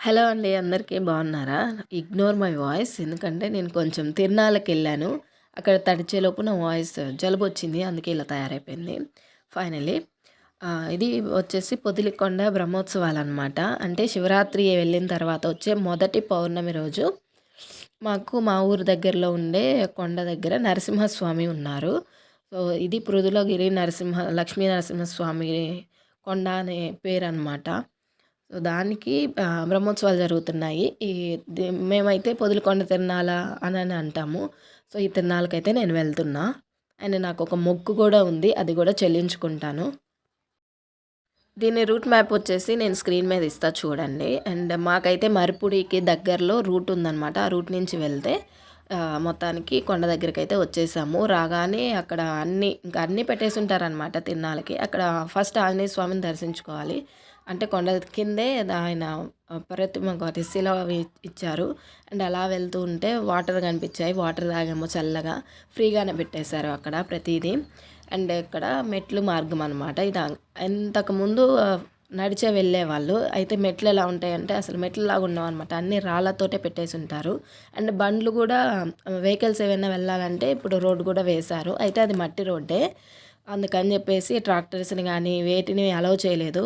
Hello అండి అందరికీ బాగున్నారా? ఇగ్నోర్ మై వాయిస్ ఎందుకంటే నేను కొంచెం తిరునాళ్ళకి వెళ్ళాను అక్కడ తడిచేలోపు నా వాయిస్ జలుబు వచ్చింది అందుకే ఇలా తయారైపోయింది. ఫైనలీ ఇది వచ్చేసి పొదిలికొండ బ్రహ్మోత్సవాలు అనమాట అంటే శివరాత్రి వెళ్ళిన తర్వాత వచ్చే మొదటి పౌర్ణమి రోజు మాకు మా ఊరు దగ్గరలో ఉండే కొండ దగ్గర నరసింహస్వామి ఉన్నారు. సో ఇది పృథులగిరి నరసింహ లక్ష్మీ నరసింహస్వామి కొండ అనే పేరు అనమాట సో దానికి బ్రహ్మోత్సవాలు జరుగుతున్నాయి. ఈ మేమైతే పొదులుకొండ తిరణాల అని అని అంటాము. సో ఈ తిరణాలకైతే నేను వెళ్తున్నా. అండ్ నాకు ఒక మొక్కు కూడా ఉంది. అది కూడా చెల్లించుకుంటాను. దీని రూట్ మ్యాప్ వచ్చేసి నేను స్క్రీన్ మీద ఇస్తా చూడండి. అండ్ మాకైతే మరిపుడికి దగ్గరలో రూట్ ఉందన్నమాట. ఆ రూట్ నుంచి వెళ్తే మొత్తానికి కొండ దగ్గరికి అయితే వచ్చేసాము. రాగానే అక్కడ అన్నీ ఇంకా అన్నీ పెట్టేసి ఉంటారనమాట తిన్నాళ్ళకి. అక్కడ ఫస్ట్ ఆంజనేయ స్వామిని దర్శించుకోవాలి. అంటే కొండ కిందే ఆయన ప్రతిమ శిల ఇచ్చారు. అండ్ అలా వెళ్తూ ఉంటే వాటర్ కనిపించాయి. వాటర్ తాగాము చల్లగా. ఫ్రీగానే పెట్టేశారు అక్కడ ప్రతిదీ. అండ్ ఇక్కడ మెట్లు మార్గం అనమాట ఇది ఇంతకుముందు నడిచే వెళ్ళేవాళ్ళు అయితే మెట్లు ఎలా ఉంటాయంటే అసలు మెట్లు లాగా ఉండవు అనమాట అన్ని రాళ్ళతోటే పెట్టేసి ఉంటారు. అండ్ బండ్లు కూడా వెహికల్స్ ఏమైనా వెళ్ళాలంటే ఇప్పుడు రోడ్డు కూడా వేశారు. అయితే అది మట్టి రోడ్డే. అందుకని చెప్పేసి ట్రాక్టర్స్ని కానీ వేటిని అలౌ చేయలేదు.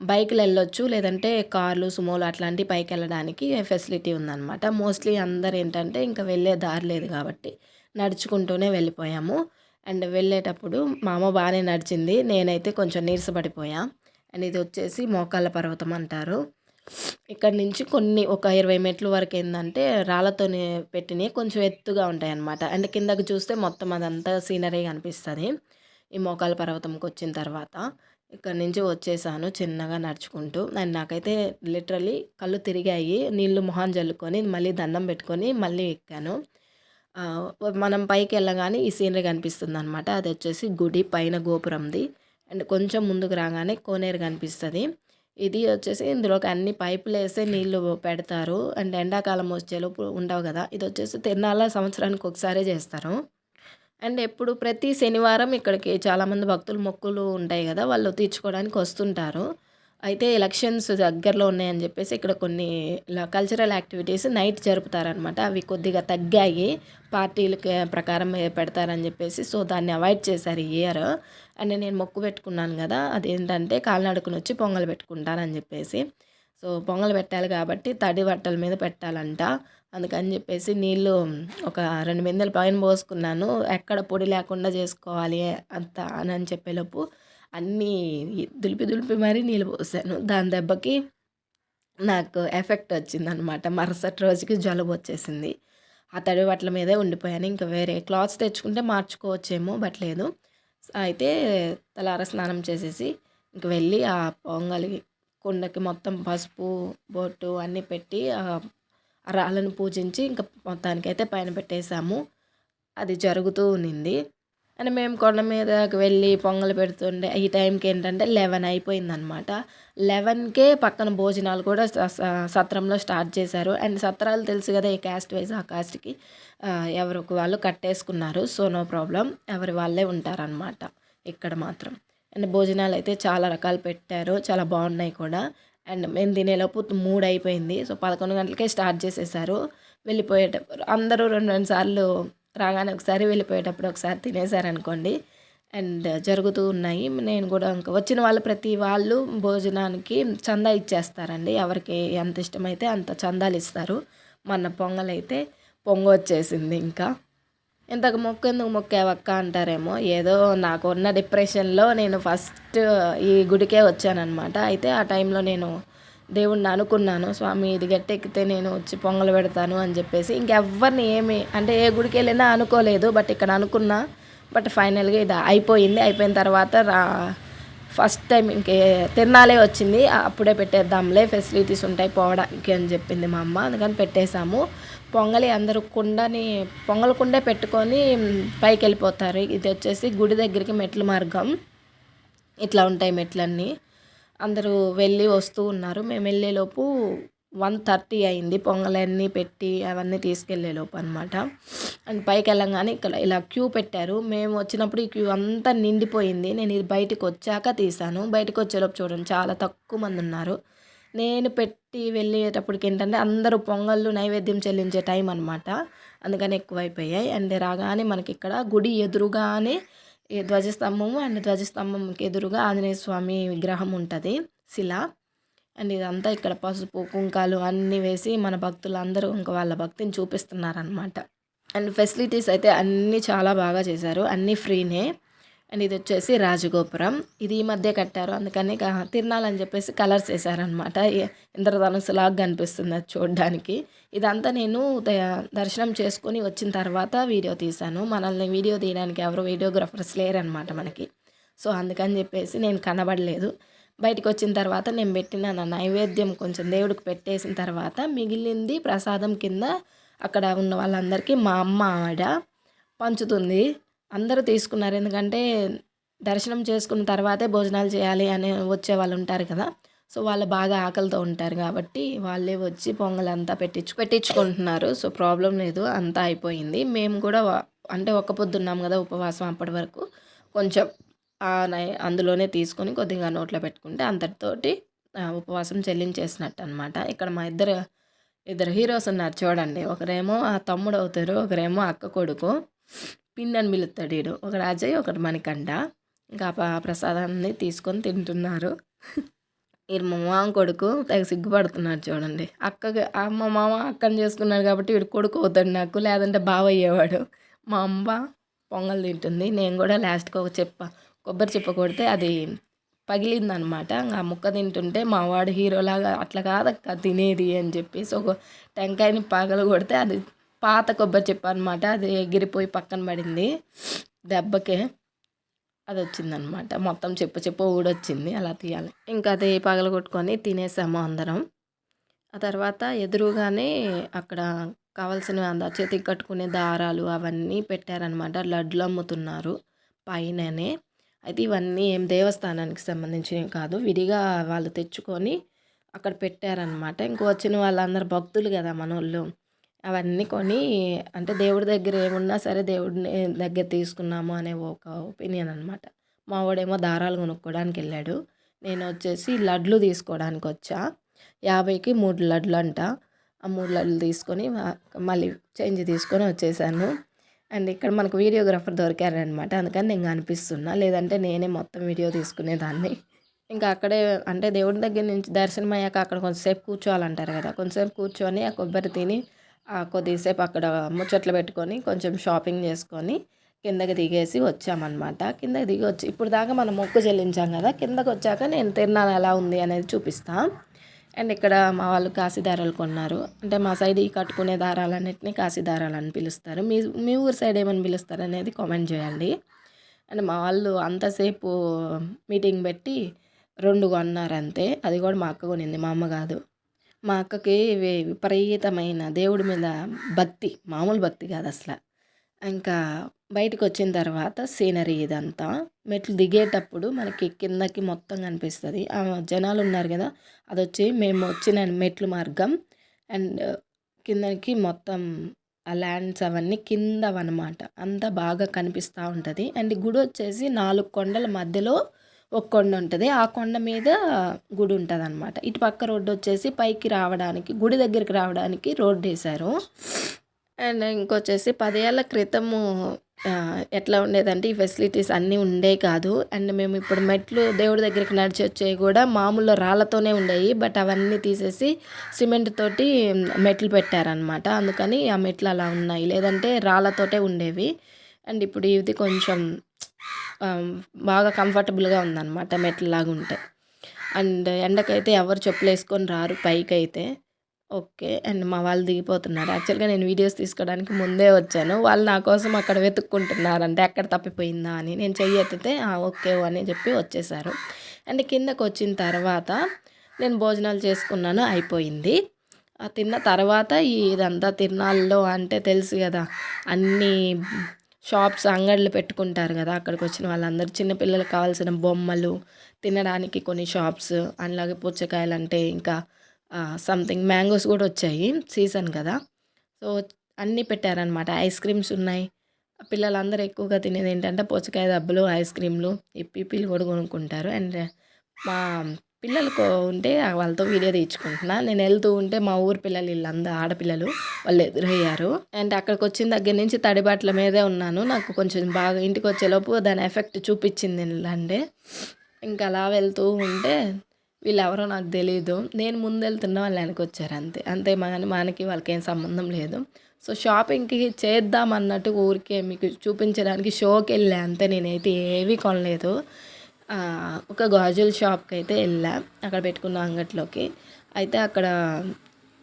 బైక్లు వెళ్ళొచ్చు లేదంటే కార్లు సుమోలు అట్లాంటి పైకి వెళ్ళడానికి ఫెసిలిటీ ఉందన్నమాట. మోస్ట్లీ అందరు ఏంటంటే ఇంకా వెళ్ళే దారి లేదు కాబట్టి నడుచుకుంటూనే వెళ్ళిపోయాము. అండ్ వెళ్ళేటప్పుడు మా అమ్మ బాగానే నడిచింది. నేనైతే కొంచెం నీరసపడిపోయా. అండ్ ఇది వచ్చేసి మోకాళ్ళ పర్వతం అంటారు. ఇక్కడ నుంచి కొన్ని ఒక ఇరవై మెట్ల వరకు ఏంటంటే రాళ్ళతోనే పెట్టినవి కొంచెం ఎత్తుగా ఉంటాయి అన్నమాట అండ్ కిందకి చూస్తే మొత్తం అదంతా సీనరీ కనిపిస్తుంది. ఈ మోకాళ్ళ పర్వతంకి వచ్చిన తర్వాత ఇక్కడ నుంచి వచ్చేసాను చిన్నగా నడుచుకుంటూ. అండ్ నాకైతే లిటరలీ కళ్ళు తిరిగాయి. నీళ్ళు మొహం జల్లుకొని మళ్ళీ దండం పెట్టుకొని మళ్ళీ ఎక్కాను. మనం పైకి వెళ్ళగానే ఈ సీనరీ కనిపిస్తుంది అనమాట అది వచ్చేసి గుడి పైన గోపురంది. అండ్ కొంచెం ముందుకు రాగానే కోనేరు కనిపిస్తుంది. ఇది వచ్చేసి ఇందులోకి అన్ని పైపులు వేసే నీళ్ళు పెడతారు. అండ్ ఎండాకాలం వచ్చేలోపు ఉండవు కదా. ఇది వచ్చేసి తిరణాల సంవత్సరానికి ఒకసారి చేస్తారు. అండ్ ఎప్పుడు ప్రతి శనివారం ఇక్కడికి చాలామంది భక్తులు మొక్కులు ఉంటాయి కదా. వాళ్ళు తీర్చుకోవడానికి వస్తుంటారు. అయితే ఎలక్షన్స్ దగ్గరలో ఉన్నాయని చెప్పేసి ఇక్కడ కొన్ని కల్చరల్ యాక్టివిటీస్ నైట్ జరుపుతారనమాట అవి కొద్దిగా తగ్గాయి. పార్టీలకి ప్రకారం పెడతారని చెప్పేసి సో దాన్ని అవాయిడ్ చేశారు ఈ ఇయర్ అండ్ నేను మొక్కు పెట్టుకున్నాను కదా అదేంటంటే కాలినడుకుని వచ్చి పొంగల్ పెట్టుకుంటానని చెప్పేసి. సో పొంగల్ పెట్టాలి కాబట్టి తడి బట్టల మీద పెట్టాలంట. అందుకని చెప్పేసి నీళ్ళు ఒక రెండు బిందెలు పైన పోసుకున్నాను. ఎక్కడ పొడి లేకుండా చేసుకోవాలి అంత అని అని చెప్పేలోపు అన్నీ దులిపి దులిపి మరీ నీళ్ళు పోసాను. దాని దెబ్బకి నాకు ఎఫెక్ట్ వచ్చిందనమాట. మరుసటి రోజుకి జలుబు వచ్చేసింది. ఆ తడి బట్టల మీదే ఉండిపోయాను. ఇంకా వేరే క్లాత్స్ తెచ్చుకుంటే మార్చుకోవచ్చేమో బట్ లేదు. అయితే తలార స్నానం చేసేసి ఇంక వెళ్ళి ఆ పొంగలి కుండకి మొత్తం పసుపు బొట్టు అన్నీ పెట్టి రాళ్ళను పూజించి ఇంకా మొత్తానికైతే పైన పెట్టేశాము. అది జరుగుతూ ఉన్నింది అండ్ మేము కొండ మీదకి వెళ్ళి పొంగలు పెడుతుండే ఈ టైంకి ఏంటంటే లెవెన్ అయిపోయిందనమాట లెవెన్కే పక్కన భోజనాలు కూడా సత్రంలో స్టార్ట్ చేశారు. అండ్ సత్రాలు తెలుసు కదా ఈ క్యాస్ట్ వైజ్ ఆ కాస్ట్కి ఎవరికి వాళ్ళు కట్టేసుకున్నారు. సో నో ప్రాబ్లం ఎవరి వాళ్ళే ఉంటారనమాట ఇక్కడ మాత్రం. అండ్ భోజనాలు అయితే చాలా రకాలు పెట్టారు. చాలా బాగున్నాయి కూడా. అండ్ మేము తినేలోపు మూడు అయిపోయింది. సో పదకొండు గంటలకే స్టార్ట్ చేసేసారు. వెళ్ళిపోయేటప్పుడు అందరూ రెండు రెండు సార్లు రాగానే ఒకసారి వెళ్ళిపోయేటప్పుడు ఒకసారి తినేసారనుకోండి అండ్ జరుగుతూ ఉన్నాయి. నేను కూడా ఇంకా వచ్చిన వాళ్ళు ప్రతి వాళ్ళు భోజనానికి చందా ఇచ్చేస్తారండి. ఎవరికి ఎంత ఇష్టమైతే అంత చందాలు ఇస్తారు. మొన్న పొంగలైతే పొంగ వచ్చేసింది ఇంకా. ఇంతకు మొక్క ఎందుకు మొక్కేవక్క అంటారేమో. ఏదో నాకు ఉన్న డిప్రెషన్లో నేను ఫస్ట్ ఈ గుడికే వచ్చానన్నమాట. అయితే ఆ టైంలో నేను దేవుణ్ణి అనుకున్నాను స్వామి ఇది గట్టెక్కితే నేను వచ్చి పొంగలు పెడతాను అని చెప్పేసి ఇంకెవ్వరిని ఏమి అంటే ఏ గుడికి వెళ్ళినా అనుకోలేదు బట్ ఇక్కడ అనుకున్నా. బట్ ఫైనల్గా ఇది అయిపోయింది. అయిపోయిన తర్వాత రా ఫస్ట్ టైం ఇంకే తిరణాలే వచ్చింది. అప్పుడే పెట్టేద్దాంలే ఫెసిలిటీస్ ఉంటాయి పోవడానికి అని చెప్పింది మా అమ్మ. అందుకని పెట్టేశాము. పొంగలి అందరూ కుండని పొంగల్ కుండే పెట్టుకొని పైకి వెళ్ళిపోతారు ఇది వచ్చేసి గుడి దగ్గరికి మెట్ల మార్గం. ఇట్లా ఉంటాయి మెట్లన్నీ. అందరూ వెళ్ళి వస్తూ ఉన్నారు. మేము వెళ్ళేలోపు వన్ థర్టీ అయింది. పొంగలన్నీ పెట్టి అవన్నీ తీసుకెళ్ళేలోపు అనమాట అండ్ పైకి వెళ్ళంగానే ఇక్కడ ఇలా క్యూ పెట్టారు. మేము వచ్చినప్పుడు ఈ క్యూ అంతా నిండిపోయింది. నేను ఇది బయటకు వచ్చాక తీసాను బయటకు వచ్చేలోపు చూడండి చాలా తక్కువ మంది ఉన్నారు. నేను పెట్టి వెళ్ళేటప్పటికి ఏంటంటే అందరూ పొంగళ్ళు నైవేద్యం చెల్లించే టైం అనమాట అందుకని ఎక్కువైపోయాయి. అండ్ రాగానే మనకి ఇక్కడ గుడి ఎదురుగానే ధ్వజస్తంభము అండ్ ధ్వజస్తంభంకి ఎదురుగా ఆంజనేయ స్వామి విగ్రహం ఉంటుంది శిల. అండ్ ఇదంతా ఇక్కడ పసుపు కుంకాలు అన్నీ వేసి మన భక్తులందరూ ఇంకా వాళ్ళ భక్తిని చూపిస్తున్నారనమాట అండ్ ఫెసిలిటీస్ అయితే అన్నీ చాలా బాగా చేశారు అన్నీ ఫ్రీనే. అండ్ ఇది వచ్చేసి రాజగోపురం. ఇది ఈ మధ్య కట్టారు. అందుకని తిరణాలని చెప్పేసి కలర్స్ వేసారనమాట ఇంద్రధనుసులాగా కనిపిస్తుంది అది చూడడానికి. ఇదంతా నేను దర్శనం చేసుకొని వచ్చిన తర్వాత వీడియో తీశాను. మనల్ని వీడియో తీయడానికి ఎవరు వీడియోగ్రాఫర్స్ లేరనమాట మనకి. సో అందుకని చెప్పేసి నేను కనబడలేదు. బయటకు వచ్చిన తర్వాత నేను పెట్టిన నా నైవేద్యం కొంచెం దేవుడికి పెట్టేసిన తర్వాత మిగిలింది ప్రసాదం కింద అక్కడ ఉన్న వాళ్ళందరికీ మా అమ్మ ఆవిడ పంచుతుంది. అందరూ తీసుకున్నారు. ఎందుకంటే దర్శనం చేసుకున్న తర్వాతే భోజనాలు చేయాలి అని వచ్చే వాళ్ళు ఉంటారు కదా. సో వాళ్ళు బాగా ఆకలితో ఉంటారు కాబట్టి వాళ్ళే వచ్చి పొంగల్ అంతా పెట్టించు పెట్టించుకుంటున్నారు. సో ప్రాబ్లం లేదు. అంతా అయిపోయింది. మేము కూడా అంటే ఒక్క పొద్దున్నాం కదా ఉపవాసం అప్పటి వరకు. కొంచెం అందులోనే తీసుకొని కొద్దిగా నోట్లో పెట్టుకుంటే అంతటితోటి ఉపవాసం చెల్లించేసినట్టు అనమాట ఇక్కడ మా ఇద్దరు ఇద్దరు హీరోస్ ఉన్నారు చూడండి. ఒకరేమో ఆ తమ్ముడు అవుతారు. ఒకరేమో అక్క కొడుకు. పిండని అని పిలుస్తాడు వీడు ఒకడు అజయ్ ఒకటి మణికంఠ. ఇంకా ఆ ప- ప్రసాదాన్ని తీసుకొని తింటున్నారు. వీడు మా మామ కొడుకు తెగ సిగ్గుపడుతున్నాడు చూడండి. అక్కకి మా మామ అక్కని చేసుకున్నాడు కాబట్టి వీడు కొడుకు అవుతాడు నాకు. లేదంటే బావ అయ్యేవాడు. మా అమ్మ పొంగల్ తింటుంది. నేను కూడా లాస్ట్కి ఒక చెప్ప కొబ్బరి చెప్ప కొడితే అది పగిలిందనమాట. ఆ ముక్క తింటుంటే మా వాడు హీరోలాగా అట్లా కాదక్క తినేది అని చెప్పేసి ఒక టెంకాయని పగలు కొడితే అది పాత కొబ్బరి చెప్పు అనమాట అది ఎగిరిపోయి పక్కన పడింది. దెబ్బకే అది వచ్చిందనమాట మొత్తం చెప్పు చెప్పు ఊడొచ్చింది. అలా తీయాలి. ఇంకా అది పగలగొట్టుకొని తినేసాము అందరం. ఆ తర్వాత ఎదురుగానే అక్కడ కావాల్సిన అంద చేతికి కట్టుకునే దారాలు అవన్నీ పెట్టారనమాట లడ్లు అమ్ముతున్నారు పైననే. అయితే ఇవన్నీ ఏం దేవస్థానానికి సంబంధించినవి కాదు. విడిగా వాళ్ళు తెచ్చుకొని అక్కడ పెట్టారనమాట ఇంకో వచ్చిన వాళ్ళందరూ భక్తులు కదా మనోళ్ళు. అవన్నీ కొని అంటే దేవుడి దగ్గర ఏమున్నా సరే దేవుడిని దగ్గర తీసుకున్నాము అనే ఒక ఒపీనియన్ అనమాట మా వాడేమో దారాలు కొనుక్కోవడానికి వెళ్ళాడు. నేను వచ్చేసి లడ్లు తీసుకోవడానికి వచ్చా. యాభైకి మూడు లడ్లు అంట. ఆ మూడు లడ్లు తీసుకొని మళ్ళీ చేంజ్ తీసుకొని వచ్చేసాను. అండ్ ఇక్కడ మనకు వీడియోగ్రాఫర్ దొరికారనమాట అందుకని నేను కనిపిస్తున్నా. లేదంటే నేనే మొత్తం వీడియో తీసుకునేదాన్ని. ఇంకా అక్కడే అంటే దేవుడి దగ్గర నుంచి దర్శనం అయ్యాక అక్కడ కొంతసేపు కూర్చోవాలంటారు కదా. కొంతసేపు కూర్చొని ఆ కొబ్బరి తిని కొద్దిసేపు అక్కడ ముచ్చట్లు పెట్టుకొని కొంచెం షాపింగ్ చేసుకొని కిందకి దిగేసి వచ్చామన్నమాట. కిందకి దిగి వచ్చి ఇప్పుడు దాకా మనం మొక్కు చెల్లించాం కదా కిందకి వచ్చాక నేను తిరునాళ్ళు ఎలా ఉంది అనేది చూపిస్తాను అండ్ ఇక్కడ మా వాళ్ళు కాశీ దారాలు కొన్నారు. అంటే మా సైడ్ ఈ కట్టుకునే దారాలన్నిటిని కాశీ దారాలు అని పిలుస్తారు. మీ మీ ఊరి సైడ్ ఏమని పిలుస్తారు అనేది కామెంట్ చేయండి. అండ్ మా వాళ్ళు అంతసేపు మీటింగ్ పెట్టి రెండు కొన్నారు అంతే. అది కూడా మా అక్క కొనింది మా అమ్మ కాదు. మా అక్కకి విపరీతమైన దేవుడి మీద భక్తి మామూలు భక్తి కాదు అసలు. ఇంకా బయటకు వచ్చిన తర్వాత సీనరీ ఇదంతా మెట్లు దిగేటప్పుడు మనకి కిందకి మొత్తం కనిపిస్తుంది. ఆ జనాలు ఉన్నారు కదా అది వచ్చి మేము వచ్చిన మెట్లు మార్గం అండ్ కిందకి మొత్తం ఆ ల్యాండ్స్ అవన్నీ కిందవన్నమాట. అంతా బాగా కనిపిస్తూ ఉంటుంది. అండ్ గుడి వచ్చేసి నాలుగు కొండల మధ్యలో ఒక కొండ ఉంటుంది. ఆ కొండ మీద గుడి ఉంటుంది అనమాట ఇటు పక్క రోడ్డు వచ్చేసి పైకి రావడానికి గుడి దగ్గరికి రావడానికి రోడ్డు వేశారు. అండ్ ఇంకొచ్చేసి పదేళ్ళ క్రితము ఎట్లా ఉండేదంటే ఈ ఫెసిలిటీస్ అన్నీ ఉండే కాదు. అండ్ మేము ఇప్పుడు మెట్లు దేవుడి దగ్గరికి నడిచి వచ్చేవి కూడా మామూలు రాళ్ళతోనే ఉండేవి. బట్ అవన్నీ తీసేసి సిమెంట్ తోటి మెట్లు పెట్టారనమాట అందుకని ఆ మెట్లు అలా ఉన్నాయి. లేదంటే రాళ్ళతోటే ఉండేవి. అండ్ ఇప్పుడు ఇది కొంచెం బాగా కంఫర్టబుల్గా ఉందన్నమాట మెట్లలాగా ఉంటే. అండ్ ఎండకైతే ఎవరు చెప్పులు వేసుకొని రారు పైకి అయితే ఓకే. అండ్ మా వాళ్ళు దిగిపోతున్నారు. యాక్చువల్గా నేను వీడియోస్ తీసుకోవడానికి ముందే వచ్చాను. వాళ్ళు నా కోసం అక్కడ వెతుక్కుంటున్నారు అంటే ఎక్కడ తప్పిపోయిందా అని. నేను చెయ్యి ఎత్తితే ఓకే అని చెప్పి వచ్చేసారు. అండ్ కిందకు వచ్చిన తర్వాత నేను భోజనాలు చేసుకున్నాను అయిపోయింది. తిన్న తర్వాత ఇదంతా తిరునాళ్ళలో అంటే తెలుసు కదా అన్నీ షాప్స్ అంగడ్లు పెట్టుకుంటారు కదా అక్కడికి వచ్చిన వాళ్ళందరూ చిన్నపిల్లలకు కావాల్సిన బొమ్మలు తినడానికి కొన్ని షాప్స్ అలాగే పుచ్చకాయలు అంటే ఇంకా సంథింగ్ మ్యాంగోస్ కూడా వచ్చాయి సీజన్ కదా. సో అన్నీ పెట్టారనమాట ఐస్ క్రీమ్స్ ఉన్నాయి. పిల్లలందరూ ఎక్కువగా తినేది ఏంటంటే పుచ్చకాయ దెబ్బలు ఐస్ క్రీమ్లు ఈ పీపీలు కూడా కొనుక్కుంటారు. అండ్ మా పిల్లలు కో- ఉంటే వాళ్ళతో వీడియో తీయించుకుంటున్నా. నేను వెళ్తూ ఉంటే మా ఊరు పిల్లలు వీళ్ళందరూ ఆడపిల్లలు వాళ్ళు ఎదురయ్యారు. అండ్ అక్కడికి వచ్చిన దగ్గర నుంచి తడిబాట్ల మీదే ఉన్నాను. నాకు కొంచెం బాగా ఇంటికి వచ్చేలోపు దాని ఎఫెక్ట్ చూపించింది అంటే ఇంకా అలా వెళ్తూ ఉంటే వీళ్ళు ఎవరో నాకు తెలియదు నేను ముందు వెళ్తున్నా వాళ్ళు వెనక్కి వచ్చారు అంతే. అంతే మన మనకి వాళ్ళకి ఏం సంబంధం లేదు. సో షాపింగ్కి చేద్దాం అన్నట్టు ఊరికే మీకు చూపించడానికి షోకి వెళ్ళా. అంతే నేనైతే ఏవి కొనలేదు. ఒక గాజుల షాప్కి అయితే వెళ్ళా. అక్కడ పెట్టుకున్న అంగట్లోకి. అయితే అక్కడ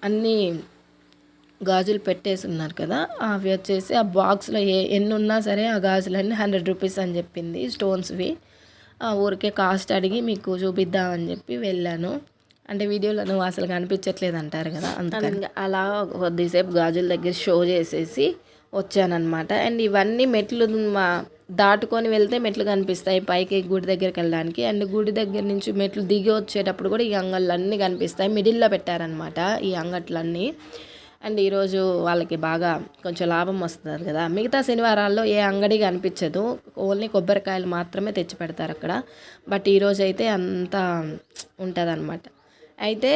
అన్నీ గాజులు పెట్టేసి ఉన్నారు కదా అవి వచ్చేసి ఆ బాక్స్లో ఏ ఎన్ని ఉన్నా సరే ఆ గాజులన్నీ హండ్రెడ్ రూపీస్ అని చెప్పింది స్టోన్స్వి. ఆ ఊరికే కాస్ట్ అడిగి మీకు చూపిద్దామని చెప్పి వెళ్ళాను. అంటే వీడియోలో నువ్వు అసలు కనిపించట్లేదు అంటారు కదా అందుకని. అలా కొద్దిసేపు గాజుల దగ్గర షో చేసేసి వచ్చానమాట అండ్ ఇవన్నీ మెట్లు మా దాటుకొని వెళ్తే మెట్లు కనిపిస్తాయి. పైకి గుడి దగ్గరికి వెళ్ళడానికి. అండ్ గుడి దగ్గర నుంచి మెట్లు దిగి వచ్చేటప్పుడు కూడా ఈ అంగళ్ళు అన్నీ కనిపిస్తాయి. మిడిల్లో పెట్టారనమాట ఈ అంగట్లన్నీ. అండ్ ఈరోజు వాళ్ళకి బాగా కొంచెం లాభం వస్తుంది కదా. మిగతా శనివారాల్లో ఏ అంగడి కనిపించదు. ఓన్లీ కొబ్బరికాయలు మాత్రమే తెచ్చి పెడతారు అక్కడ. బట్ ఈరోజు అయితే అంతా ఉంటుంది అయితే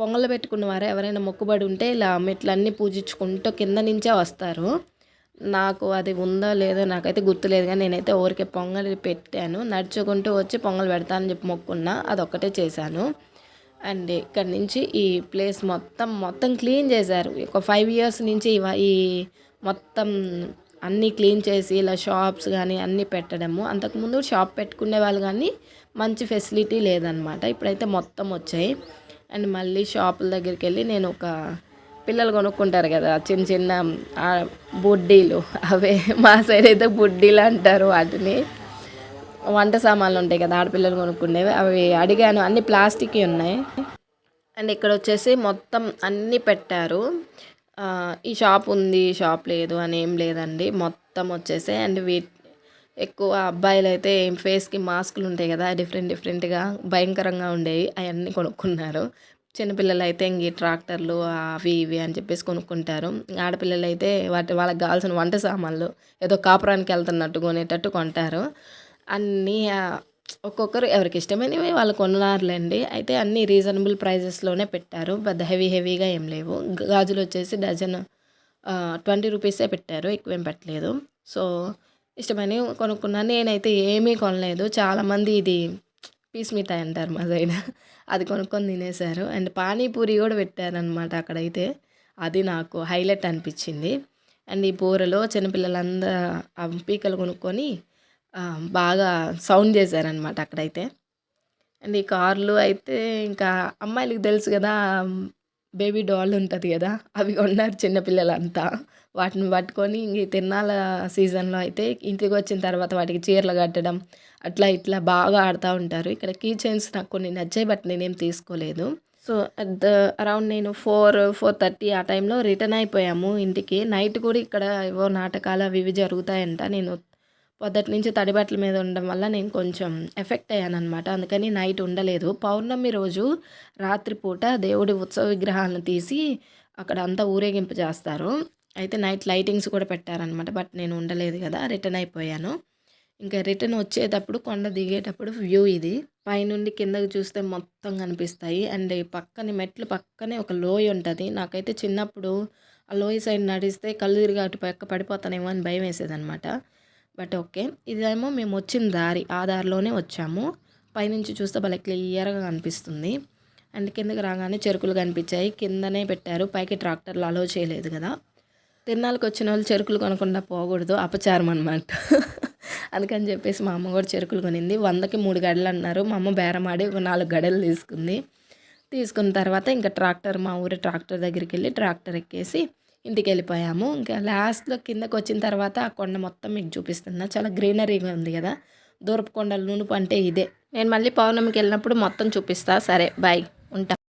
పొంగలు పెట్టుకున్న వారు ఎవరైనా మొక్కుబడి ఉంటే ఇలా మెట్లన్నీ పూజించుకుంటూ కింద నుంచే వస్తారు. నాకు అది ఉందో లేదో నాకైతే గుర్తులేదు కానీ నేనైతే ఊరికే పొంగలి పెట్టాను. నడుచుకుంటూ వచ్చి పొంగల్ పెడతానని చెప్పి మొక్కున్నా. అదొక్కటే చేశాను. అండ్ ఇక్కడ నుంచి ఈ ప్లేస్ మొత్తం మొత్తం క్లీన్ చేశారు. ఒక ఫైవ్ ఇయర్స్ నుంచి ఇవ- ఈ మొత్తం అన్నీ క్లీన్ చేసి ఇలా షాప్స్ కానీ అన్నీ పెట్టడము. అంతకుముందు షాప్ పెట్టుకునే వాళ్ళు కానీ మంచి ఫెసిలిటీ లేదనమాట ఇప్పుడైతే మొత్తం వచ్చాయి. అండ్ మళ్ళీ షాపుల దగ్గరికి వెళ్ళి నేను ఒక పిల్లలు కొనుక్కుంటారు కదా చిన్న చిన్న బుడ్డీలు. అవే మా సైడ్ అయితే బుడ్డీలు అంటారు వాటిని. వంట సామాన్లు ఉంటాయి కదా ఆడపిల్లలు కొనుక్కునేవి. అవి అడిగాను అన్ని ప్లాస్టిక్ ఉన్నాయి. అండ్ ఇక్కడ వచ్చేసి మొత్తం అన్నీ పెట్టారు. ఈ షాప్ ఉంది ఈ షాప్ లేదు అని ఏం లేదండి. మొత్తం వచ్చేసి అండ్ వీ ఎక్కువ అబ్బాయిలు అయితే ఫేస్కి మాస్కులు ఉంటాయి కదా డిఫరెంట్ డిఫరెంట్గా భయంకరంగా ఉండేవి. అవన్నీ కొనుక్కున్నారు. చిన్నపిల్లలు అయితే ఇంక ఈ ట్రాక్టర్లు అవి ఇవి అని చెప్పేసి కొనుక్కుంటారు. ఆడపిల్లలు అయితే వాటి వాళ్ళకి కావాల్సిన వంట సామాన్లు ఏదో కాపురానికి వెళ్తున్నట్టు కొనేటట్టు కొంటారు. అన్నీ ఒక్కొక్కరు ఎవరికి ఇష్టమైనవి వాళ్ళు కొన్నారులేండి. అయితే అన్నీ రీజనబుల్ ప్రైజెస్లోనే పెట్టారు. పెద్ద హెవీ హెవీగా ఏం లేవు. గాజులు వచ్చేసి డజన్ ట్వంటీ రూపీసే పెట్టారు. ఎక్కువేం పెట్టలేదు. సో ఇష్టమైనవి కొనుక్కున్నాను నేనైతే ఏమీ కొనలేదు. చాలామంది ఇది పీస్ మిఠాయి అంటారు మా సైడ్. అది కొనుక్కొని తినేశారు. అండ్ పానీపూరి కూడా పెట్టారనమాట అక్కడైతే. అది నాకు హైలైట్ అనిపించింది. అండ్ ఈ బూరలో చిన్నపిల్లలందరూ పీకలు కొనుక్కొని బాగా సౌండ్ చేశారనమాట అక్కడైతే. అండ్ ఈ కార్లు అయితే ఇంకా అమ్మాయిలకి తెలుసు కదా బేబీ డాల్ ఉంటుంది కదా అవి కొన్నారు చిన్నపిల్లలంతా. వాటిని పట్టుకొని ఇంక ఈ తిరునాళ్ళ సీజన్లో అయితే ఇంటికి వచ్చిన తర్వాత వాటికి చీరలు కట్టడం అట్లా ఇట్లా బాగా ఆడుతూ ఉంటారు. ఇక్కడ కీ చైన్స్ నాకు కొన్ని నచ్చాయి బట్ నేనేం తీసుకోలేదు. సో అట్ ద అరౌండ్ నేను ఫోర్ ఫోర్ థర్టీ ఆ టైంలో రిటర్న్ అయిపోయాము ఇంటికి. నైట్ కూడా ఇక్కడ ఏవో నాటకాలు అవి ఇవి జరుగుతాయంట. నేను పొద్దుటి నుంచి తడిబట్టల మీద ఉండడం వల్ల నేను కొంచెం ఎఫెక్ట్ అయ్యాను అనమాట అందుకని నైట్ ఉండలేదు. పౌర్ణమి రోజు రాత్రిపూట దేవుడి ఉత్సవ విగ్రహాలను తీసి అక్కడ అంతా ఊరేగింపు చేస్తారు. అయితే నైట్ లైటింగ్స్ కూడా పెట్టారనమాట బట్ నేను ఉండలేదు కదా రిటర్న్ అయిపోయాను. ఇంకా రిటర్న్ వచ్చేటప్పుడు కొండ దిగేటప్పుడు వ్యూ ఇది. పైనుండి కిందకి చూస్తే మొత్తం కనిపిస్తాయి. అండ్ పక్కనే మెట్లు పక్కనే ఒక లోయ ఉంటుంది. నాకైతే చిన్నప్పుడు ఆ లోయ సైడ్ నడిస్తే కళ్ళు తిరిగి అటు పక్క పడిపోతానేమో అని భయం వేసేదనమాట. బట్ ఓకే ఇదేమో మేము వచ్చిన దారి. ఆ దారిలోనే వచ్చాము. పైనుంచి చూస్తే భలే క్లియర్గా కనిపిస్తుంది. అండ్ కిందకి రాగానే చెరుకులు కనిపించాయి. కిందనే పెట్టారు. పైకి ట్రాక్టర్లు అలో చేయలేదు కదా. తిరణాలకు వచ్చిన వాళ్ళు చెరుకులు కొనకుండా పోకూడదు అపచారం అనమాట అందుకని చెప్పేసి మా అమ్మ కూడా చెరుకులు కొనింది. వందకి మూడు గడలు అన్నారు. మా అమ్మ బేరమాడి ఒక నాలుగు గడలు తీసుకుంది. తీసుకున్న తర్వాత ఇంకా ట్రాక్టర్ మా ఊరి ట్రాక్టర్ దగ్గరికి వెళ్ళి ట్రాక్టర్ ఎక్కేసి ఇంటికి వెళ్ళిపోయాము ఇంకా లాస్ట్లో కిందకి వచ్చిన తర్వాత ఆ కొండ మొత్తం మీకు చూపిస్తున్నా. చాలా గ్రీనరీగా ఉంది కదా. దూరపు కొండలు నునుపు అంటే ఇదే. నేను మళ్ళీ పౌర్ణమికి వెళ్ళినప్పుడు మొత్తం చూపిస్తా. సరే బాయ్.